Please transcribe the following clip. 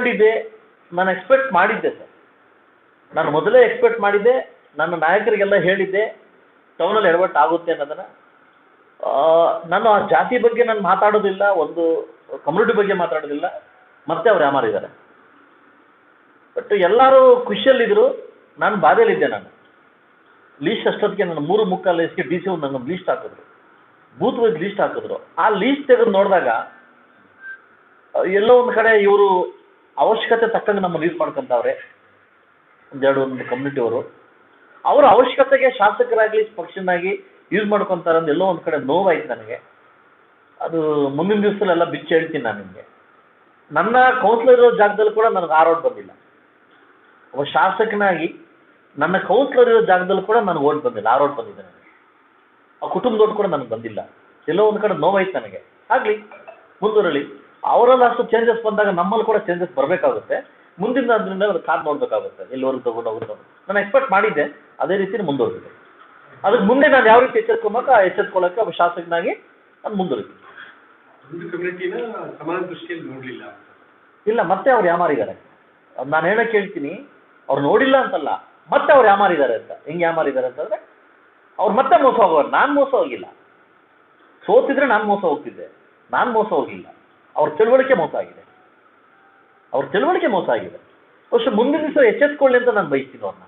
ಮಾಡಿದ್ದೆ, ನಾನು ಎಕ್ಸ್ಪೆಕ್ಟ್ ಮಾಡಿದ್ದೆ ಸರ್. ನಾನು ಮೊದಲೇ ಎಕ್ಸ್ಪೆಕ್ಟ್ ಮಾಡಿದ್ದೆ, ನನ್ನ ನಾಯಕರಿಗೆಲ್ಲ ಹೇಳಿದ್ದೆ ಟೌನಲ್ಲಿ ಎಡವಟ್ಟು ಆಗುತ್ತೆ ಅನ್ನೋದನ್ನು. ನಾನು ಆ ಜಾತಿ ಬಗ್ಗೆ ನಾನು ಮಾತಾಡೋದಿಲ್ಲ, ಒಂದು ಕಮ್ಯುನಿಟಿ ಬಗ್ಗೆ ಮಾತಾಡೋದಿಲ್ಲ. ಮತ್ತೆ ಅವ್ರು ಯಾಮಾರಿದ್ದಾರೆ ಬಟ್ ಎಲ್ಲರೂ ಖುಷಿಯಲ್ಲಿದ್ದರು ನಾನು ಬಾಧೆಯಲ್ಲಿದ್ದೆ ನಾನು. ಲೀಸ್ಟ್ ಅಷ್ಟೊತ್ತಿಗೆ ನನ್ನ ಮೂರು ಮುಕ್ಕಾಲು ಲೀಸ್ಗೆ ಡಿ ಸಿ ಒಂದು ನನ್ನ ಲೀಸ್ಟ್ ಹಾಕಿದ್ರು. ಬೂತ್ ಲೀಸ್ಟ್ ಹಾಕಿದ್ರು. ಆ ಲೀಸ್ಟ್ ತೆಗೆದು ನೋಡಿದಾಗ ಎಲ್ಲೋ ಒಂದು ಕಡೆ ಇವರು ಅವಶ್ಯಕತೆ ತಕ್ಕಂಗೆ ನಮ್ಮನ್ನು ಯೂಸ್ ಮಾಡ್ಕೊಂತವ್ರೆ. ಒಂದೆರಡು ಒಂದು ಕಮ್ಯುನಿಟಿಯವರು ಅವರ. ಅವಶ್ಯಕತೆಗೆ ಶಾಸಕರಾಗಲಿ ಪಕ್ಷನಾಗಿ ಯೂಸ್ ಮಾಡ್ಕೊಂತಾರ ಅಂತ ಎಲ್ಲೋ ಒಂದು ಕಡೆ ನೋವಾಯ್ತು ನನಗೆ. ಅದು ಮುಂದಿನ ದಿವಸದಲ್ಲೆಲ್ಲ ಬಿಚ್ಚಿ ಹೇಳ್ತೀನಿ ನಾನು ನಿಮಗೆ. ನನ್ನ ಕೌನ್ಸಿಲರ್ ಇರೋ ಜಾಗದಲ್ಲಿ ಕೂಡ ನನಗೆ ಆ ರೋಡ್ ಬಂದಿಲ್ಲ. ಒಬ್ಬ ಶಾಸಕನಾಗಿ ನನ್ನ ಕೌನ್ಸಿಲರ್ ಇರೋ ಜಾಗದಲ್ಲಿ ಕೂಡ ನನಗೆ ಓಟ್ ಬಂದಿಲ್ಲ. ಆ ರೋಡ್ ಬಂದಿದೆ ನನಗೆ. ಆ ಕುಟುಂಬದೋಟ್ ಕೂಡ ನನಗೆ ಬಂದಿಲ್ಲ. ಎಲ್ಲೋ ಒಂದು ಕಡೆ ನೋವಾಯ್ತು ನನಗೆ. ಆಗಲಿ, ಮುಂದುವರಲಿ. ಅವರಲ್ಲಿ ಅಷ್ಟು ಚೇಂಜಸ್ ಬಂದಾಗ ನಮ್ಮಲ್ಲಿ ಕೂಡ ಚೇಂಜಸ್ ಬರಬೇಕಾಗುತ್ತೆ. ಮುಂದಿನ ಅದರಿಂದ ಅದು ಕಾದು ನೋಡಬೇಕಾಗುತ್ತೆ. ಎಲ್ಲಿವರೆಗೂ ತಗೊಂಡು ಹೋಗುತ್ತೆ ನಾನು ಎಕ್ಸ್ಪೆಕ್ಟ್ ಮಾಡಿದ್ದೆ. ಅದೇ ರೀತಿ ಮುಂದುವರೆದಿದೆ. ಅದಕ್ಕೆ ಮುಂದೆ ನಾನು ಯಾವ ರೀತಿ ಎಚ್ಚೆತ್ಕೊಬೇಕು ಆ ಎಚ್ಚೆತ್ಕೊಳ್ಳೋಕೆ ಒಬ್ಬ ಶಾಸಕನಾಗಿ ನಾನು ಮುಂದುವರಿತೀನಿ ಸಮಾನ ದೃಷ್ಟಿಯಲ್ಲಿ ನೋಡ್ಲಿಲ್ಲ ಇಲ್ಲ ಮತ್ತೆ ಅವ್ರು ಯಾಮಾರಿದ್ದಾರೆ? ನಾನು ಹೇಳಕ್ಕೆ ಹೇಳ್ತೀನಿ ಅವ್ರು ನೋಡಿಲ್ಲ ಅಂತಲ್ಲ. ಮತ್ತೆ ಅವ್ರು ಯಾಮಾರಿದ್ದಾರೆ ಅಂತ. ಹೆಂಗೆ ಯಾಮಾರಿದ್ದಾರೆ ಅಂತಂದ್ರೆ ಅವ್ರು ಮತ್ತೆ ಮೋಸ ಹೋಗೋರು. ನಾನು ಮೋಸ ಹೋಗಿಲ್ಲ. ಸೋತಿದ್ರೆ ನಾನು ಮೋಸ ಹೋಗ್ತಿದ್ದೆ. ನಾನು ಮೋಸ ಹೋಗಿಲ್ಲ. ಅವ್ರ ತಿಳುವಳಿಕೆ ಮೋಸ ಆಗಿದೆ. ಅವ್ರ ತಿಳುವಳಿಕೆ ಮೋಸ ಆಗಿದೆ. ಅಷ್ಟು ಮುಂದಿನ ದಿವಸ ಎಚ್ಚೆತ್ಕೊಳ್ಳಿ ಅಂತ ನಾನು ಬಯಸ್ತೀನಿ ಅವ್ರನ್ನ.